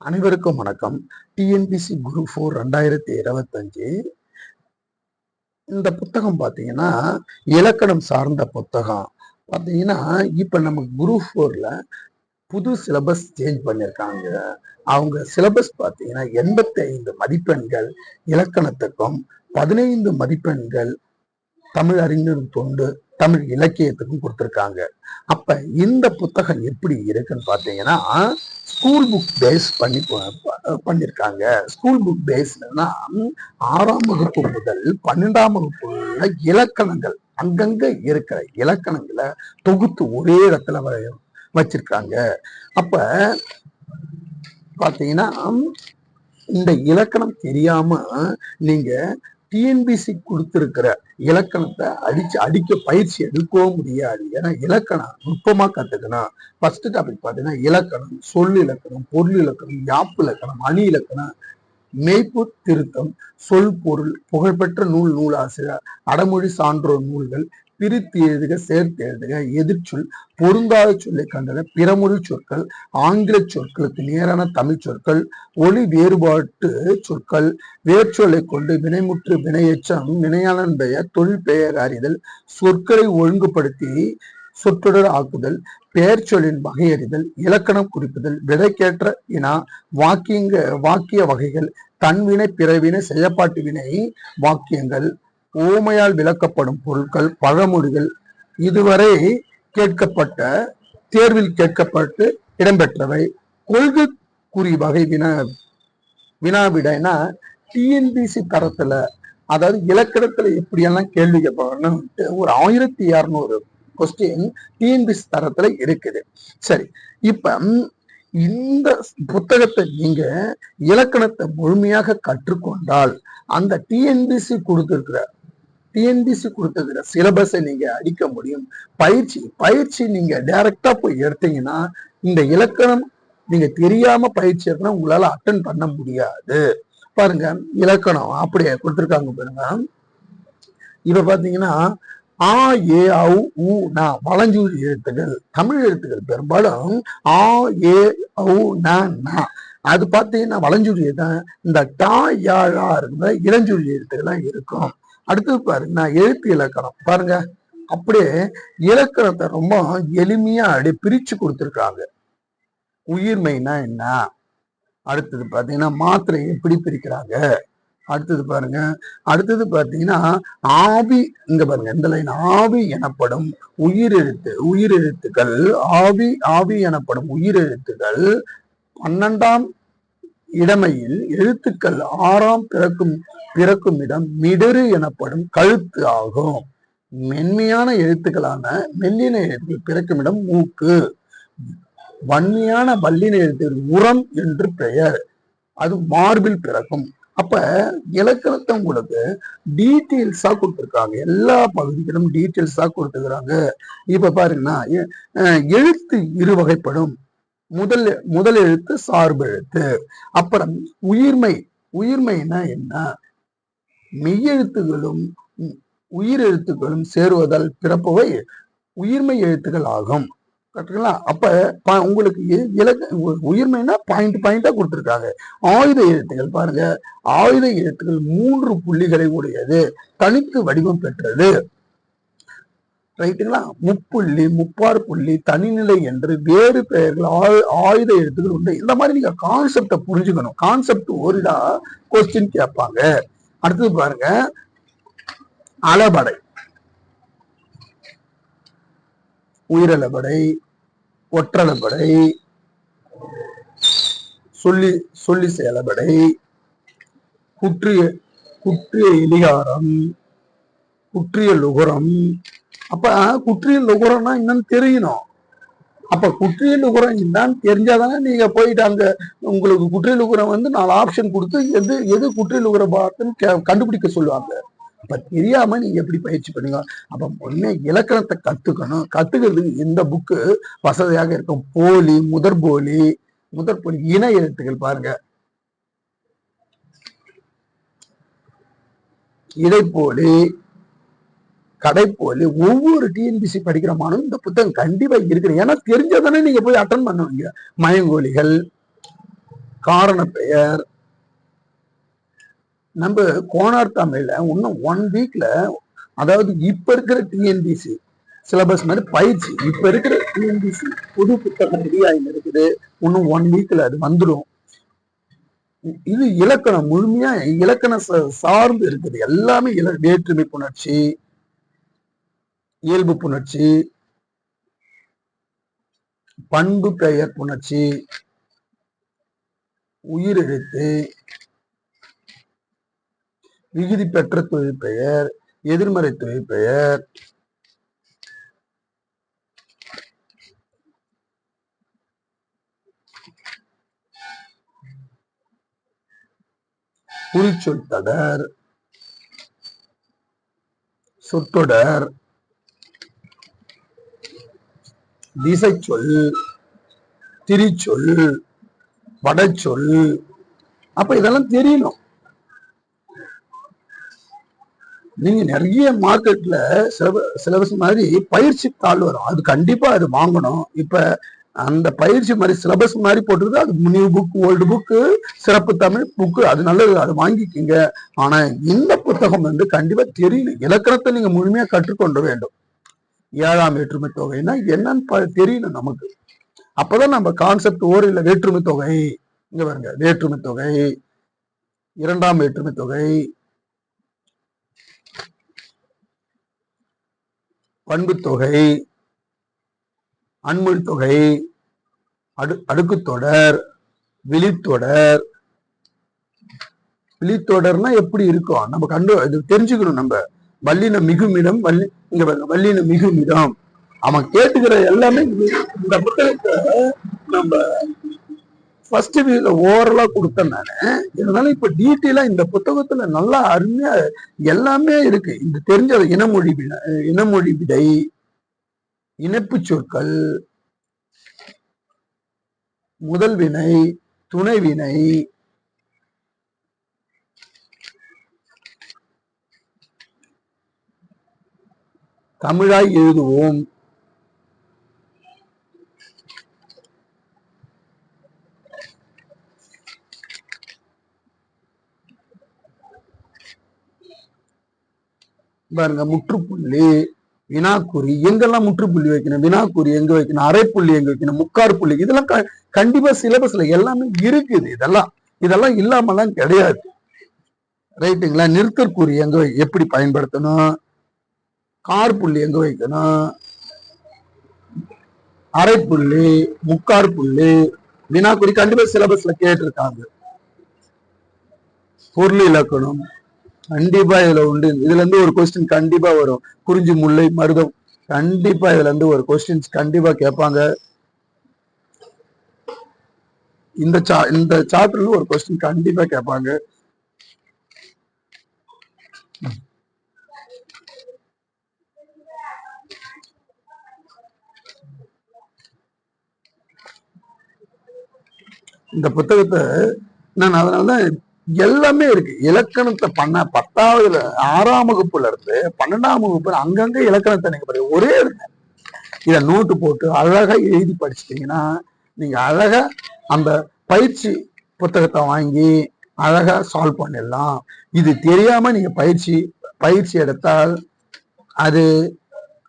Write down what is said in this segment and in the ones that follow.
அனைவருக்கும் வணக்கம். டிஎன்பிசி குரு ஃபோர் ரெண்டாயிரத்தி இருபத்தஞ்சு. இந்த புத்தகம் பார்த்தீங்கன்னா இலக்கணம் சார்ந்த புத்தகம். பார்த்தீங்கன்னா இப்போ நம்ம குரு ஃபோரில் புது சிலபஸ் சேஞ்ச் பண்ணியிருக்காங்க அவங்க சிலபஸ் பார்த்தீங்கன்னா எண்பத்தி ஐந்து மதிப்பெண்கள் இலக்கணத்துக்கும் பதினைந்து மதிப்பெண்கள் தமிழ் அறிஞர் தொண்டு தமிழ் இலக்கியத்துக்கும் கொடுத்துருக்காங்க. அப்ப இந்த புத்தகம் எப்படி இருக்குன்னு பார்த்தீங்கன்னா ஸ்கூல் புக் பேஸ் பண்ணி பண்ணியிருக்காங்க. ஸ்கூல் புக் பேஸ்னா ஆறாம் வகுப்பு முதல் பன்னெண்டாம் வகுப்பு உள்ள இலக்கணங்கள் அங்கங்க இருக்கிற இலக்கணங்களை தொகுத்து ஒரே இடத்துல வ- வச்சிருக்காங்க. அப்ப பாத்தீங்கன்னா இந்த இலக்கணம் தெரியாம நீங்க டிஎன்பிசி கொடுத்திருக்கிற இலக்கணத்தை அடிச்சு அடிக்க பயிற்சி எடுக்கவும் முடியாது. ஏன்னா இலக்கணம் நுட்பமா கத்துக்கணும் ஃபர்ஸ்ட் டாபிக் பார்த்தீங்கன்னா இலக்கணம் சொல் இலக்கணம் பொருள் இலக்கணம் யாப்பு இலக்கணம் அணி இலக்கணம் மெய்ப்பு திருத்தம் சொல் பொருள் புகழ்பெற்ற நூல் நூலாசிரியர் அடமொழி சான்றோர் நூல்கள் பிரித்து எழுதுக சேர்த்து எழுதுக எதிர்ச்சொல் பொருந்தாத சொல்லை கண்டன பிறமொழி சொற்கள் ஆங்கில சொற்களுக்கு நேரான தமிழ் சொற்கள் ஒளி வேறுபாட்டு சொற்கள் வேர்ச்சொல்லை கொண்டு வினைமுற்று வினையச்சம் வினையாளன் பெயர் தொழில் பெயர் அறிதல் சொற்களை ஒழுங்குபடுத்தி சொற்றொடர் ஆக்குதல் பெயர் சொல்லின் வகையறிதல் இலக்கணம் குறிப்புதல் விடைக்கேற்ற வினா வாக்கியங்க வாக்கிய வகைகள் தன்வினை பிறவினை செயற்பாட்டு வினை வாக்கியங்கள் ஓமையால் விளக்கப்படும் பொருட்கள் பழமொழிகள் இதுவரை கேட்கப்பட்ட தேர்வில் கேட்கப்பட்டு இடம்பெற்றவை. கொள்கை குறி வகை வினா வினாவிடைனா டிஎன்பிசி தரத்துல அதாவது இலக்கணத்துல எப்படியெல்லாம் கேள்வி கேட்பாங்கன்னு ஒரு ஆயிரத்தி இரநூறு கொஸ்டின் டிஎன்பிசி தரத்துல இருக்குது. சரி இப்ப இந்த புத்தகத்தை நீங்க இலக்கணத்தை முழுமையாக கற்றுக்கொண்டால் அந்த டிஎன்பிசி கொடுத்திருக்கிற டிஎன்பிசி கொடுத்திருக்கிற சிலபஸை நீங்க அடிக்க முடியும். பயிற்சி பயிற்சி நீங்க டைரக்டா போய் எடுத்தீங்கன்னா இந்த இலக்கணம் நீங்க தெரியாம பயிற்சி எடுத்தா உங்களால அட்டன் பண்ண முடியாது. பாருங்க இலக்கணம் அப்படியே கொடுத்திருக்காங்க பாருங்க. இப்ப பாத்தீங்கன்னா ஆ ஏ ஔ உ ந வளஞ்சூர் எழுத்துகள் தமிழ் எழுத்துக்கள் பெரும்பாலும் ஆ ஏ ஔ ந அது பார்த்தீங்கன்னா வளஞ்சூரி தான் இந்த டா யாழா இருக்கிற இருக்கிற எழுத்துக்கள் தான் இருக்கும். அடுத்தது பாருங்க நான் எழுத்து இலக்கணம். பாருங்க அப்படியே இலக்கணத்தை ரொம்ப எளிமையா அப்படியே பிரிச்சு கொடுத்துருக்காங்க. உயிர்மைனா என்ன? அடுத்தது பாத்தீங்கன்னா மாத்திரை எப்படி பிரிக்கிறாங்க? அடுத்தது பாருங்க அடுத்தது பாத்தீங்கன்னா ஆவி இங்க பாருங்க இந்த லைன் ஆவி எனப்படும் உயிரெழுத்து உயிரெழுத்துக்கள் ஆவி ஆவி எனப்படும் உயிரெழுத்துக்கள் பன்னெண்டாம் இடமையில் எழுத்துக்கள் ஆறாம் பிறக்கும் பிறக்கும் இடம் மிடரு எனப்படும் கழுத்து ஆகும். மென்மையான எழுத்துக்களான மெல்லின எழுத்துக்கள் பிறக்கும் இடம் மூக்கு வன்மையான வல்லின எழுத்துக்கள் உரம் என்று பெயர். அது மார்பில் பிறக்கும். அப்ப இலக்கணத்தை உங்களுக்கு டீட்டெயில்ஸா கொடுத்துருக்காங்க. எல்லா பகுதிகளும் டீட்டெயில்ஸா கொடுத்துக்கிறாங்க இப்ப பாருங்கன்னா எழுத்து இரு வகைப்படும் முதல் முதல் எழுத்து சார்பு எழுத்து. அப்புறம் உயிர்மை உயிர்மைனா என்ன? மெய்யெழுத்துகளும் உ- எழுத்துக்களும் சேருவதால் பிறப்பவை உயிர்மை எழுத்துக்கள் ஆகும். கரெக்டுங்களா? அப்ப உங்களுக்கு இலக்க உ- உயிர்மைனா பாயிண்ட் பாயிண்டா கொடுத்துருக்காங்க. ஆயுத எழுத்துக்கள் பாருங்க. ஆயுத எழுத்துக்கள் மூன்று புள்ளிகளை உடையது. தனித்து வடிவம் பெற்றது. ரைட்டுங்களா? முப்புள்ளி முப்பார் புள்ளி தனிநிலை என்று வேறு பெயர்கள் ஆயுத எழுத்துக்கள் உண்டு. இந்த மாதிரி நீங்க கான்செப்டை புரிஞ்சுக்கணும். கான்செப்ட் ஓரிடா கொஸ்டின் கேட்பாங்க. அடுத்தது பாருங்க. அளபடை. உயிரளபடை ஒற்றளபடை சொல்லி சொல்லி செயலபடை குற்றிய குற்றிய இலிகாரம் குற்றிய லுகரம் அப்ப குற்றியல் நுகரம்னா என்னன்னு தெரியணும். அப்ப குற்றியல் நுகரம் என்னன்னு தெரிஞ்சாதானே நீங்க போயிட்டு அங்க உங்களுக்கு குற்றியல் நுகரம் வந்து நாலு ஆப்ஷன் கொடுத்து எது எது குற்றியல் லுகர பார்த்துன்னு கண்டுபிடிக்க சொல்லுவாங்க. அப்ப தெரியாம நீங்க எப்படி பயிற்சி பண்ணுங்க அப்ப முன்னே இலக்கணத்தை கத்துக்கணும். கத்துக்கிறதுக்கு இந்த புக்கு வசதியாக இருக்கும்? போலி முதற் போலி முதற் போலி இணை எழுத்துக்கள் பாருங்க. இடைப்போலி கடைப்போலி ஒவ்வொரு டிஎன்பிசி படிக்கிற மாணவன் இந்த புத்தகம் கண்டிப்பா இருக்குது ஏன்னா தெரிஞ்சதானே நீங்க போய் அட்டன் பண்ணுவீங்க மயங்கோலிகள் காரண பெயர். நம்ம கோனார் தமிழ்ல இன்னும் ஒன் வீக்ல அதாவது இப்ப இருக்கிற டிஎன்பிசி சிலபஸ் மாதிரி பயிற்சி. இப்ப இருக்கிற டிஎன்பிசி புது புத்தகம் ரெடி இருக்குது. இன்னும் ஒன் வீக்ல அது வந்துடும் இது இலக்கணம் முழுமையா இலக்கண சார்ந்து இருக்குது. எல்லாமே இல வேற்றுமை புணர்ச்சி. இயல்பு புணர்ச்சி பண்பு பெயர் புணர்ச்சி உயிரெழுத்து விகுதி பெற்ற தொழில் பெயர் எதிர்மறை தொழில் பெயர் குறிச்சொல் தொடர் சொற்றொடர் திசைச்சொல் திரிச்சொல் வடச்சொல் அப்ப இதெல்லாம் தெரியணும். நீங்க நிறைய மார்க்கெட்ல சிலபஸ் மாதிரி பயிற்சி தாள் வரும். அது கண்டிப்பா அது வாங்கணும். இப்ப அந்த பயிற்சி மாதிரி சிலபஸ் மாதிரி போட்டிருக்கு அது நியூ புக் ஓல்டு புக்கு சிறப்பு தமிழ் புக்கு அது நல்லது அது வாங்கிக்கிங்க. ஆனா இந்த புத்தகம் வந்து கண்டிப்பா தெரியணும். இலக்கணத்தை நீங்க முழுமையா கற்றுக்கொண்டு வேண்டும். ஏழாம் வேற்றுமை தொகைன்னா என்னன்னு தெரியணும் நமக்கு. அப்பதான் நம்ம கான்செப்ட் ஓரில் வேற்றுமை தொகை இங்க பாருங்க வேற்றுமை தொகை இரண்டாம் வேற்றுமை தொகை பண்பு தொகை அன்மொழி தொகை அடு அடுக்குத்தொடர் விழித்தொடர். விழித்தொடர்னா எப்படி இருக்கும்? நம்ம கண்டு இது தெரிஞ்சுக்கணும் நம்ம. வல்லின மிகுமிடம் வள்ளி இங்க வல்லின மிகுமிடம். அவன் கேட்டுக்கிற எல்லாமே இந்த புத்தகத்தை நம்ம ஃபர்ஸ்ட் வியூல ஓவரலா கொடுத்தேன் நானு. இதனால இப்ப டீட்டெயிலா இந்த புத்தகத்துல நல்லா அருமையா எல்லாமே இருக்கு. இந்த தெரிஞ்ச இனமொழி விட- இனமொழி விடை இணைப்பு சொற்கள் முதல் வினை தமிழாய் எழுதுவோம். பாருங்க முற்றுப்புள்ளி வினாக்குறி எங்கெல்லாம் முற்றுப்புள்ளி வைக்கணும்? வினாக்குறி எங்க வைக்கணும்? அரைப்புள்ளி எங்க வைக்கணும்? முக்கார் புள்ளி இதெல்லாம் க- கண்டிப்பா சிலபஸ்ல எல்லாமே இருக்குது இதெல்லாம். இதெல்லாம் இல்லாமலாம் கிடையாது. ரைட்டுங்களா? நிறுத்தற்குறி எங்க எப்படி பயன்படுத்தணும்? கார் புள்ளி எங்க வைக்கணும்? அரைப்புள்ளி முக்கார் புள்ளி. வினாக்குறி கண்டிப்பா சிலபஸ்ல கேட்டிருக்காங்க. பொருள் இலக்கணம் கண்டிப்பா இதுல உண்டு. இதுல இருந்து ஒரு கொஸ்டின் கண்டிப்பா வரும். குறிஞ்சி முல்லை மருதம் கண்டிப்பா இதுல இருந்து ஒரு கொஸ்டின்ஸ் கண்டிப்பா கேட்பாங்க. இந்த சா இந்த சாப்டர்ல ஒரு கொஸ்டின் கண்டிப்பா கேட்பாங்க. இந்த புத்தகத்தை நான் அதனாலதான் எல்லாமே இருக்கு. இலக்கணத்தை பண்ண பத்தாவதுல ஆறாம் வகுப்புல இருந்து பன்னெண்டாம் வகுப்புல அங்கங்க இலக்கணத்தை நீங்க பாருங்க ஒரே இடத்துல இத நோட்டு போட்டு அழகா எழுதி படிச்சிட்டீங்கன்னா நீங்க அழகா அந்த பயிற்சி புத்தகத்தை வாங்கி அழகா சால்வ் பண்ணிடலாம். இது தெரியாம நீங்க பயிற்சி பயிற்சி எடுத்தால் அது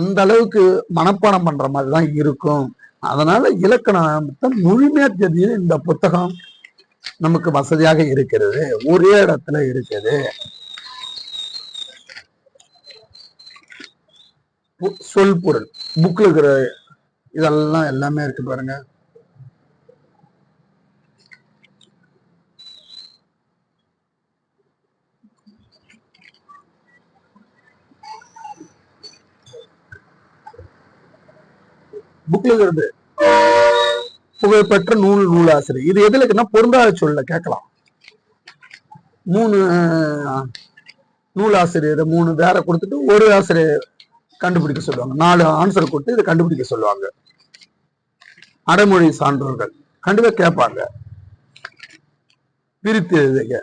அந்த அளவுக்கு மனப்பாடம் பண்ற மாதிரி தான் இருக்கும். அதனால இலக்கணத்தை முழுமையா தெரிய இந்த புத்தகம் நமக்கு வசதியாக இருக்கிறது. ஒரே இடத்துல இருக்குது. சொல் பொருள் புக்ல இருக்கிற இதெல்லாம் எல்லாமே இருக்கு பாருங்க. புக்ல இருந்து புகழ்பெற்ற நூல் நூலாசிரியர். இது எதுல இருக்குன்னா பொருந்தாத சொல்ல கேட்கலாம். மூணு நூலாசிரியர் மூணு வேற கொடுத்துட்டு ஒரு ஆசிரியர் கண்டுபிடிக்க சொல்லுவாங்க. நாலு ஆன்சர் கொடுத்து இதை கண்டுபிடிக்க சொல்லுவாங்க. அடைமொழி சான்றோர்கள். கண்டிப்பா கேட்பாங்க. பிரித்து எழுதுங்க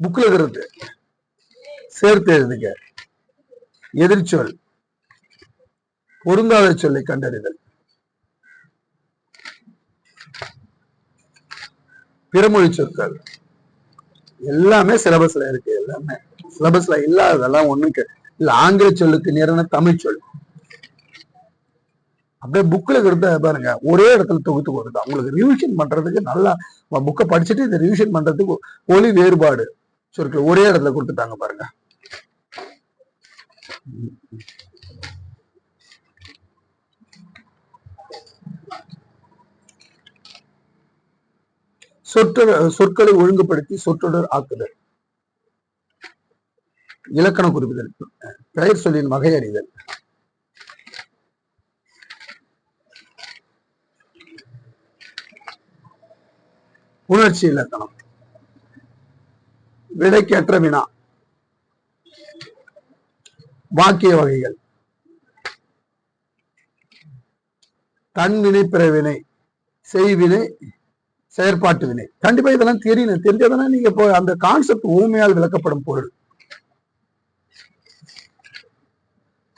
புக்ல இருக்கிறது. சேர்த்து எழுதுங்க எதிர்ச்சொல். பொருந்தாத சொல்லை கண்டறிதல். பிறமொழி சொற்கள். எல்லாமே சிலபஸ்ல இருக்கு எல்லாமே. சிலபஸ்ல இல்லாததெல்லாம் ஒண்ணுக்கு இல்ல ஆங்கில சொல்லுக்கு நேரான தமிழ் சொல். அப்படியே புக்ல இருக்கிறத பாருங்க ஒரே இடத்துல தொகுத்து கொடுத்தா உங்களுக்கு ரிவிஷன் பண்றதுக்கு நல்லா புக்கை படிச்சுட்டு இதை ரிவிஷன் பண்றதுக்கு ஒளி வேறுபாடு. சொற்கள் ஒரே இடத்துல கொடுத்துட்டாங்க பாருங்க. சொற்ற சொற்களை ஒழுங்குபடுத்தி சொற்றொடர் ஆக்குதல். இலக்கண குறிப்புதல். பெயர் சொல்லின் வகை அறிதல். உணர்ச்சி இலக்கணம். விடைக்கேற்ற வினா. வாக்கிய வகைகள். தன்வினை பிறவினை. செய்வினை செயற்பாட்டு வினை. கண்டிப்பா இதெல்லாம் தெரியணும் தெரிஞ்சதுன்னா நீங்க இப்போ அந்த கான்செப்ட் ஊமையால் விளக்கப்படும் பொருள்.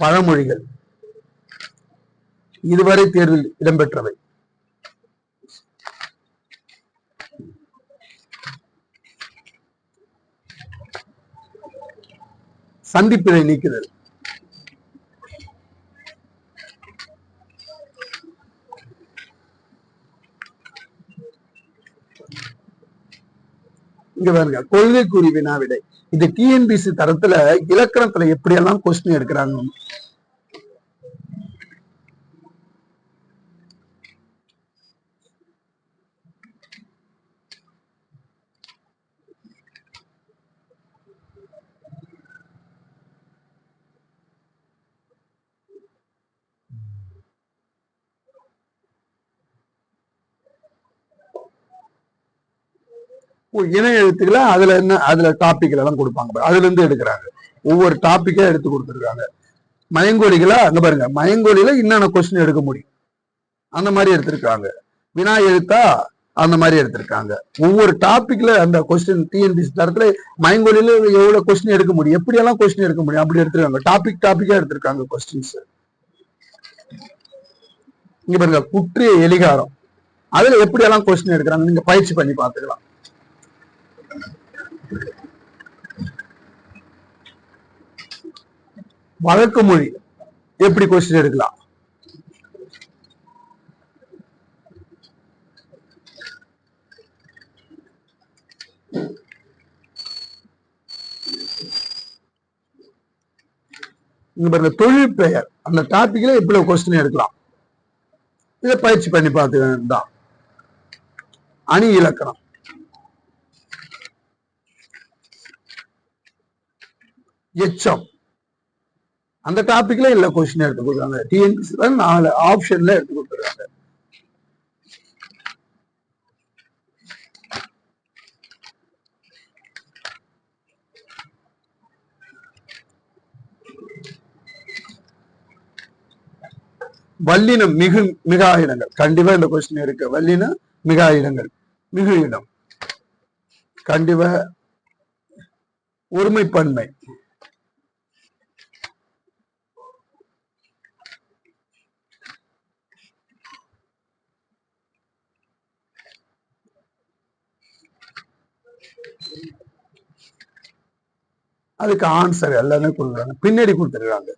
பழமொழிகள். இதுவரை தேர்வில் இடம்பெற்றவை. சந்திப்பினை நீக்குதல். இங்க பாருங்க கொள்கை கூறி வினா விடை இது டிஎன்பிசி தரத்துல இலக்கணத்துல எப்படியெல்லாம் கொஸ்டின் எடுக்கிறாங்க இணை எழுத்துக்களை அதுல என்ன அதுல டாபிக்ல எல்லாம் கொடுப்பாங்க அதுல இருந்து எடுக்கிறாங்க. ஒவ்வொரு டாபிக்கா எடுத்து கொடுத்துருக்காங்க. மயங்கோலிகளா அங்க பாருங்க மயங்கோலியில என்னென்ன கொஸ்டின் எடுக்க முடியும். அந்த மாதிரி எடுத்திருக்காங்க. வினா எழுத்தா அந்த மாதிரி எடுத்திருக்காங்க. ஒவ்வொரு டாபிக்ல அந்த கொஸ்டின் டிஎன்பிசி தரத்துல மயங்கோலியில எவ்வளவு கொஸ்டின் எடுக்க முடியும்? எப்படி எல்லாம் கொஸ்டின் எடுக்க முடியும்? அப்படி எடுத்திருக்காங்க. டாபிக் டாபிக்கா எடுத்திருக்காங்க கொஸ்டின்ஸ் இங்க பாருங்க குற்றிய எலிகாரம். அதுல எப்படி எல்லாம் கொஸ்டின் எடுக்கிறாங்க? நீங்க பயிற்சி பண்ணி பாத்துக்கலாம் வழக்கு மொழி எப்படி கொஸ்டின் எடுக்கலாம்? இங்க பாருங்க தொழில் பெயர். அந்த டாபிக்ல எப்படி கொஸ்டின் எடுக்கலாம். இதை பயிற்சி பண்ணி பார்த்து தான் அணி இலக்கணம். எச்சம். அந்த டாபிக்ல இல்ல கொஸ்டின் எடுத்து கொடுக்குறாங்க. டிஎன்பிசி நாலு ஆப்ஷன்ல எடுத்து கொடுக்குறாங்க வல்லினம் மிகு மிகா இடங்கள் கண்டிப்பா இந்த கொஸ்டின் இருக்கு. வல்லினம் மிகா இடங்கள் மிகு இடம் கண்டிப்பா ஒருமைப்பன்மை. அதுக்கு ஆன்சர் எல்லாமே கொடுக்குறாங்க. பின்னாடி கொடுத்துருக்காங்க.